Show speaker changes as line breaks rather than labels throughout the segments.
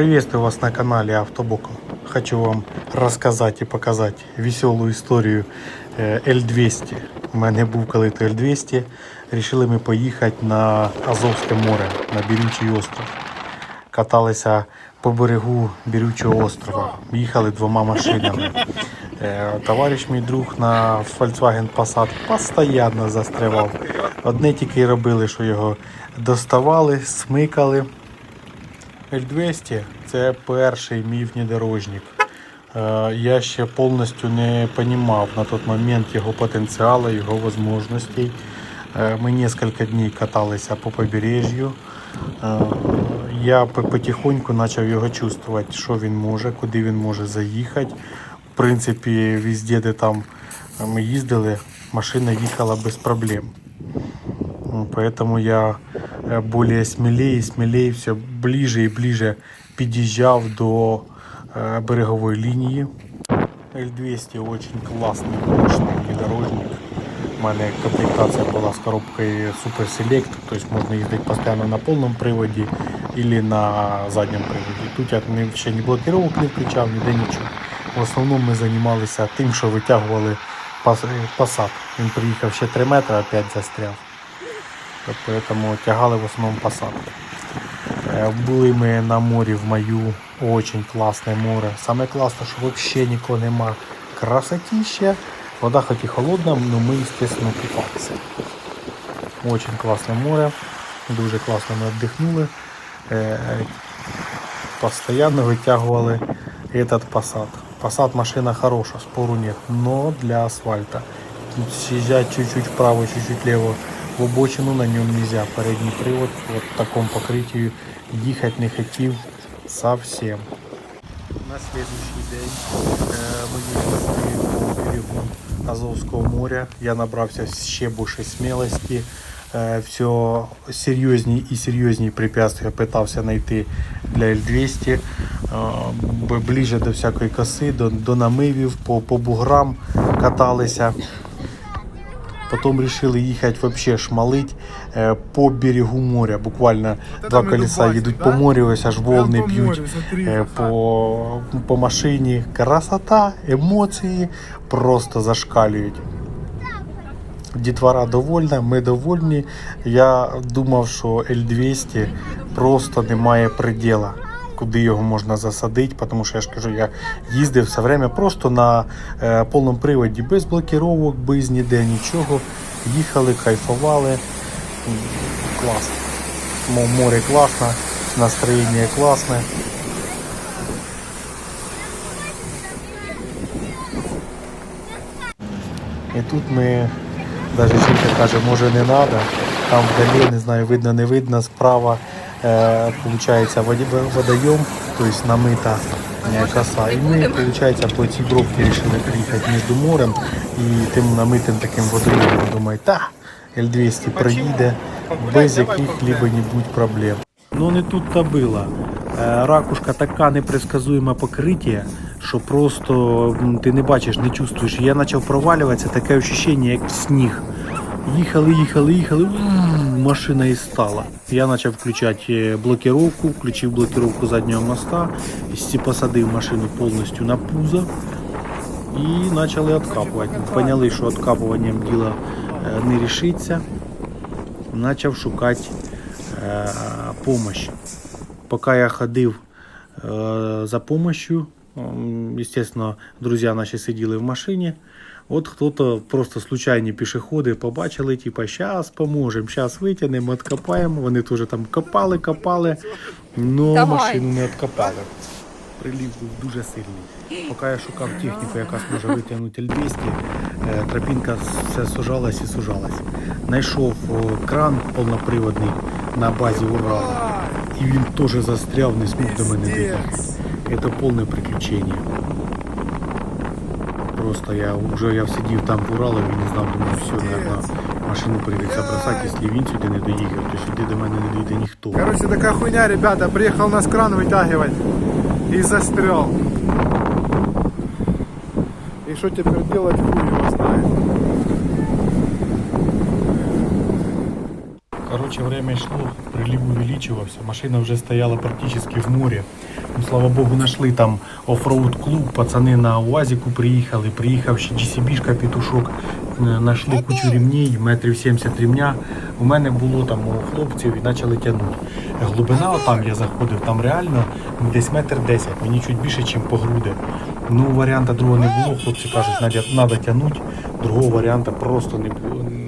Приветствую вас на канале Автобоком. Хочу вам рассказать и показать веселую історію е, L200. У мене був коли-то L200. Рішили ми поїхати на Азовське море, на Бірючий остров. Каталися по берегу Бірючого острова. Їхали двома машинами. Е, Товариш мій друг на Volkswagen Passat постійно застрявав. Одне тільки робили, що його доставали, смикали. L200 це перший мій внедорожник. Е, Я ще повністю не розумів на той момент його потенціалу, його можливостей. Е, Ми кілька днів каталися по побережжю. Е, Я потихоньку почав його чувствувати, що він може, куди він може заїхати. В принципі, везде, де там ми їздили, машина їхала без проблем. Поэтому я более смелее и смелее все ближе и ближе під'їжджав до э, береговой линии. L200 очень классный, мощный внедорожник. У мене комплектація була з коробкою Super Select, тобто можна їздити постійно на повному приводі або на задньому приводі. Тут я ні- ще ні блокировок не включав, ніде нічого. В основному ми займалися тим, що витягували пас- посад. Він приїхав ще 3 метри, опять застряв. Тобто Поэтому тягали в основному посадки. Е, Були ми на морі в маю, очень класне море. Саме класне, що взагалі нікого нема. Красотища. Вода хоч і холодна, але ми, естественно, купалися. Очень класне море. Дуже класно ми віддихнули. Е, Постоянно витягували этот посад. Посад машина хороша, спору нет, но для асфальта. Тут съезжать чуть-чуть вправо, чуть-чуть влево в обочину на нем нельзя. Передний привод вот в таком покрытию ехать не хотів совсем. На следующий день е, ми їхали по берегу Азовського моря. Я набрався ще більше смілості. Е, Все серйозні і серйозні препятствия питався знайти для L200. Е, б- до всякої коси, до, до намивів, по, по буграм каталися. Потом решили їхати вообще шмалить е, по берегу моря. Буквально два
ми
колеса їдуть
да?
по морю, ось аж
по
б'ють
яка.
по, по машині. Красота, емоції просто зашкалюють. Дітвора довольна, ми довольні. Я думав, що L200 просто немає приділа, куди його можна засадити, тому що я ж кажу, я їздив все время просто на е, повному приводі, без блокировок, без ніде нічого. Їхали, кайфували. Класно. Мо- Море класно, настроєння класне. І тут ми, навіть жінка каже, може не треба, там вдалі, не знаю, видно, не видно, справа е, получається воді- водойом, тобто намита е, коса. І ми, виходить, по цій бровці вирішили приїхати між морем і тим намитим таким водойомом. Думаю, та, L200 проїде без яких-либо-небудь проблем. Ну не тут то було. Е, Ракушка така непредсказуєме покриття, що просто ти не бачиш, не чувствуєш. Я почав провалюватися, таке відчуття, як сніг. Їхали, їхали, їхали, машина і стала. Я почав включати е, блокировку, включив блокировку заднього моста, посадив машину повністю на пузо і почали відкапувати. Поняли, що відкапуванням діло е, не рішиться. Почав шукати е, помощь. Поки я ходив е, за помощью, естественно, друзі наші сиділи в машині. От хто-то просто случайні пішоходи побачили, типа, зараз поможемо, зараз витягнемо, відкопаємо. Вони теж там копали, копали, але машину не відкопали. Прилів був дуже сильний. Поки я шукав техніку, яка зможе витягнути L200, е, тропінка все сужалась і сужалась. Знайшов кран повноприводний на базі Урала. І він теж застряв, не зміг до мене доїхати. Це повне приключення. Просто я уже я сидів там в Уралові і не знав, думаю, все, наверное, машину прийдеться бросати, якщо він сюди не доїхав, то сюди до мене не дійде ніхто.
Короче, така хуйня, ребята. приїхав нас кран вытягивать и застрял. И что теперь делать, хуй його знает.
Короче, время шло, прилив увеличивался, машина уже стояла практически в море. Ну, слава богу, нашли там оффроуд клуб, пацани на УАЗику приїхали, приїхав ще GCB-шка петушок, знайшли кучу рівней, метрів 70 рівня. У мене було там у хлопців і почали тягнути. Глибина там я заходив, там реально десь метр 10, мені чуть більше, ніж по груди. Ну, варіанта другого не було, хлопці кажуть, треба тягнути, другого варіанта просто не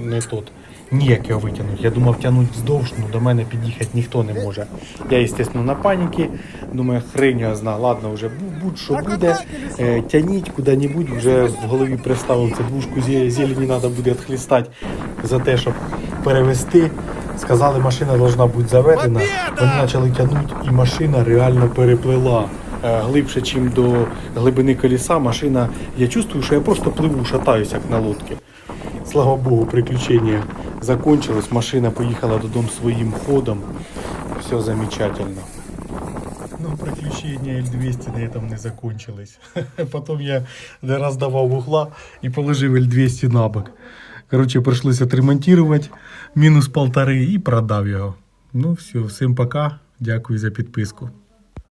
не тот. Ніяк його витягнути. Я думав тягнути вздовж, ну до мене під'їхати ніхто не може. Я, звісно, на паніки. Думаю, хрень його зна, ладно, вже будь-що буде. Е, тяніть куди-небудь, вже в голові представив це двушку зелені треба буде відхлістати за те, щоб перевести. Сказали, машина должна бути заведена. Вони почали тягнути, і машина реально переплила. Е, Глибше, ніж до глибини колеса, машина. Я чувствую, що я просто пливу, шатаюся, як на лодці. Слава Богу, приключення закончилось. Машина поїхала додому своїм ходом. Все замечательно. Ну, приключения L200 на этом не закончились. Потом я раз давав угла і положив L200 на бок. Короче, пришлось отремонтувати мінус полтори і продав його. Ну все, всім пока. Дякую за підписку.